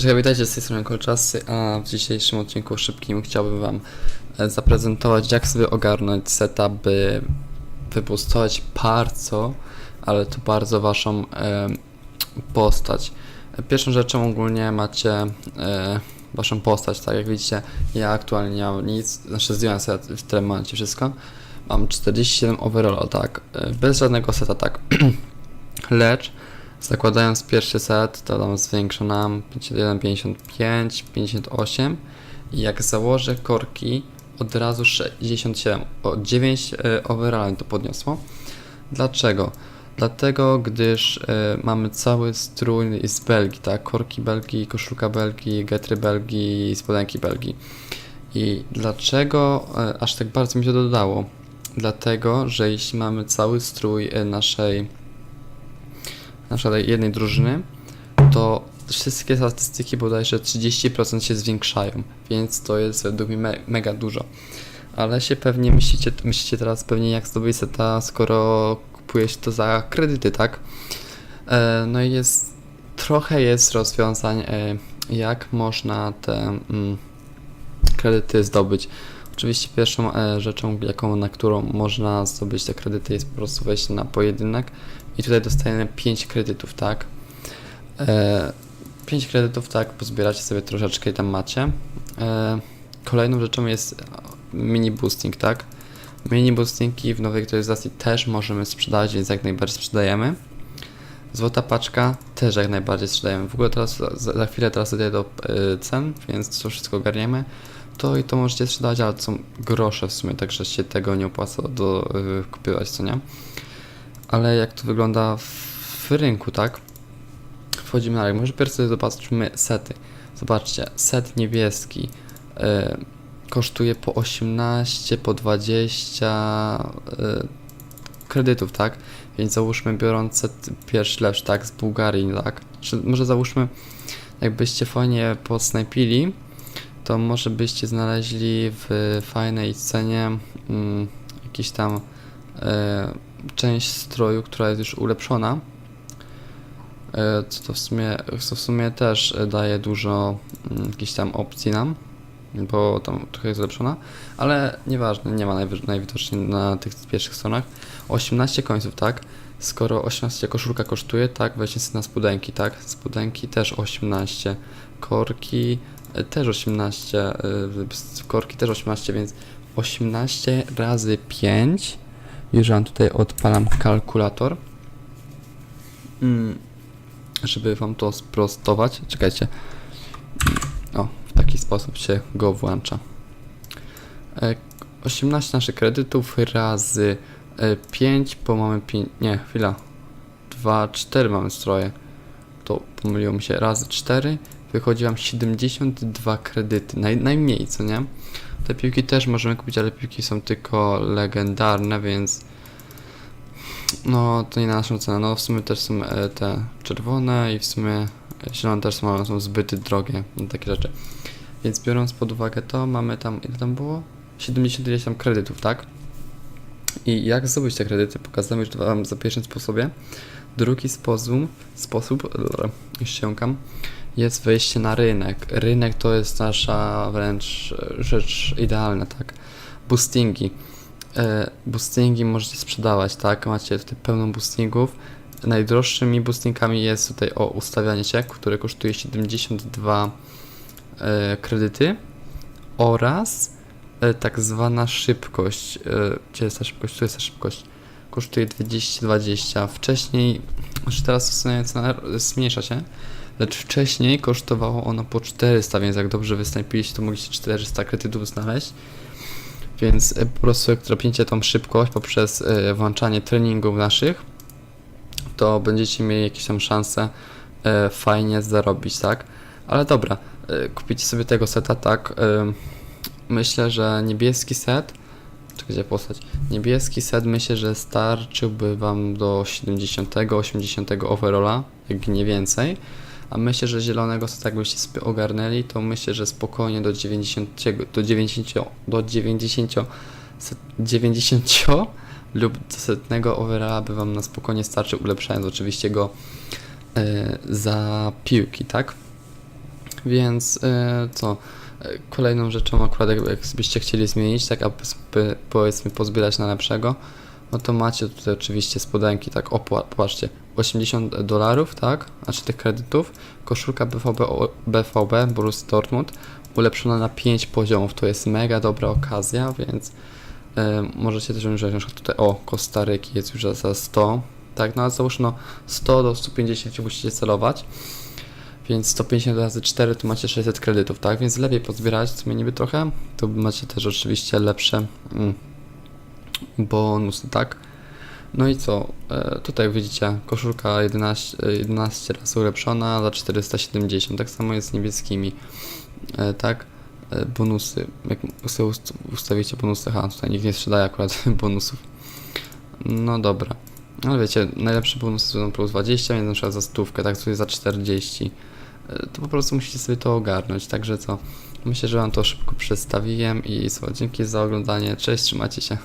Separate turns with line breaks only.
Cześć, witajcie z tej strony Kolczasy, a w dzisiejszym odcinku szybkim chciałbym Wam e, zaprezentować jak sobie ogarnąć setup, by wypustować bardzo, ale to bardzo Waszą e, postać. Pierwszą rzeczą ogólnie macie e, Waszą postać, tak jak widzicie, ja aktualnie nie mam nic, znaczy zdjąłem sobie w tym momencie wszystko. Mam 47 overall, tak, e, bez żadnego seta, tak. Lecz Zakładając pierwszy set, to tam zwiększa nam 51, 55, 58 i jak założę korki, od razu 67, o 9 e, overall to podniosło. Dlaczego? Dlatego, gdyż e, mamy cały strój z Belgii, tak? Korki Belgii, koszulka Belgii, getry Belgii, spodenki Belgii. I dlaczego e, aż tak bardzo mi się dodało? Dlatego, że jeśli mamy cały strój e, naszej na przykład jednej drużyny, to wszystkie statystyki bodajże 30% się zwiększają, więc to jest według mnie me mega dużo. Ale się pewnie myślicie, myślicie teraz pewnie jak zdobyć seta, skoro kupuje się to za kredyty, tak? E, no i jest, trochę jest rozwiązań, e, jak można te mm, kredyty zdobyć. Oczywiście pierwszą e, rzeczą, jaką, na którą można zdobyć te kredyty jest po prostu wejść na pojedynek i tutaj dostajemy 5 kredytów, tak? E, 5 kredytów, tak, pozbieracie sobie troszeczkę i tam macie. E, kolejną rzeczą jest mini boosting, tak? Mini boostingi w nowej aktualizacji też możemy sprzedać, więc jak najbardziej sprzedajemy. Złota paczka też jak najbardziej sprzedajemy. W ogóle teraz, za, za chwilę teraz dodaję do y, cen, więc to wszystko ogarniemy. To i to możecie sprzedać, ale to są grosze w sumie, także się tego nie opłaca do y, kupywać, co nie? Ale jak to wygląda w rynku, tak? Wchodzimy na rynek. Może pierwszy zobaczmy sety. Zobaczcie, set niebieski y, kosztuje po 18, po 20 y, kredytów, tak? Więc załóżmy biorąc set pierwszy lepszy, tak? Z Bułgarii, tak? Czy może załóżmy, jakbyście fajnie posnajpili, to może byście znaleźli w fajnej cenie mm, jakiś tam e, część stroju, która jest już ulepszona. E, co to w sumie, co w sumie też e, daje dużo mm, jakichś tam opcji nam, bo tam trochę jest ulepszona, ale nieważne, nie ma najwidoczniej na tych pierwszych stronach. 18 końców, tak? Skoro 18 koszulka kosztuje, tak, weźcie sobie na spodenki, tak? Spodenki też 18, korki e, też 18, e, korki też 18, więc 18 razy 5 wam tutaj odpalam kalkulator. Mm, żeby wam to sprostować. Czekajcie. O, w taki sposób się go włącza. E, 18 naszych kredytów razy e, 5, bo mamy 5. Nie, chwila. 2, 4 mamy stroje. To pomyliło mi się. Razy 4 wychodzi wam 72 kredyty. Naj, najmniej, co nie? Te piłki też możemy kupić, ale piłki są tylko legendarne, więc no to nie na naszą cenę. No w sumie też są e, te czerwone i w sumie zielone też są, są zbyt drogie, no, takie rzeczy. Więc biorąc pod uwagę to, mamy tam, ile tam było? 70 ileś tam kredytów, tak? I jak zdobyć te kredyty, pokazałem już Wam za pierwszym sposobie. Drugi sposób, sposób, ściągam, jest wejście na rynek. Rynek to jest nasza wręcz rzecz idealna, tak? Boostingi. E, boostingi możecie sprzedawać, tak? Macie tutaj pełno boostingów. Najdroższymi boostingami jest tutaj o ustawianie się, które kosztuje 72 e, kredyty oraz e, tak zwana szybkość. Gdzie jest ta szybkość? Tu jest ta szybkość. Kosztuje 220. Wcześniej, już teraz w sumie cena zmniejsza się, lecz wcześniej kosztowało ono po 400, więc jak dobrze wystąpiliście, to mogliście 400 kredytów znaleźć. Więc e, po prostu jak zrobicie tą szybkość poprzez e, włączanie treningów naszych, to będziecie mieli jakieś tam szanse e, fajnie zarobić, tak? Ale dobra, kupicie sobie tego seta, tak? Myślę, że niebieski set, czy gdzie postać? Niebieski set myślę, że starczyłby wam do 70-80 overalla, jak nie więcej. A myślę, że zielonego seta jakbyście ogarnęli, to myślę, że spokojnie do 90, do 90, do 90, set- 90 lub do setnego overalla by wam na spokojnie starczył, ulepszając oczywiście go e, za piłki, tak? Więc e, co? Kolejną rzeczą akurat jakby, jakbyście chcieli zmienić, tak aby powiedzmy pozbierać na lepszego, no to macie tutaj oczywiście spodenki, tak, opła- popatrzcie, 80 dolarów, tak, znaczy tych kredytów, koszulka BVB, BVB, Borussia Dortmund, ulepszona na 5 poziomów, to jest mega dobra okazja, więc e, możecie też wziąć na przykład tutaj, o, Kostaryki jest już za- za 100, tak, no ale załóż no 100 do 150 musicie celować, więc 150 razy 4 to macie 600 kredytów, tak? Więc lepiej pozbierać, co mnie niby trochę, to macie też oczywiście lepsze mm, bonusy, tak? No i co? E, tutaj widzicie, koszulka 11, e, 11 razy ulepszona za 470, tak samo jest z niebieskimi, e, tak? E, bonusy, jak sobie ust- ustawicie bonusy, aha, tutaj nikt nie sprzedaje akurat bonusów. No dobra. Ale wiecie, najlepsze bonusy są plus 20, więc na przykład za stówkę, tak tutaj za 40. E, To po prostu musicie sobie to ogarnąć, także co? Myślę, że wam to szybko przedstawiłem i co, dzięki za oglądanie, cześć, trzymajcie się.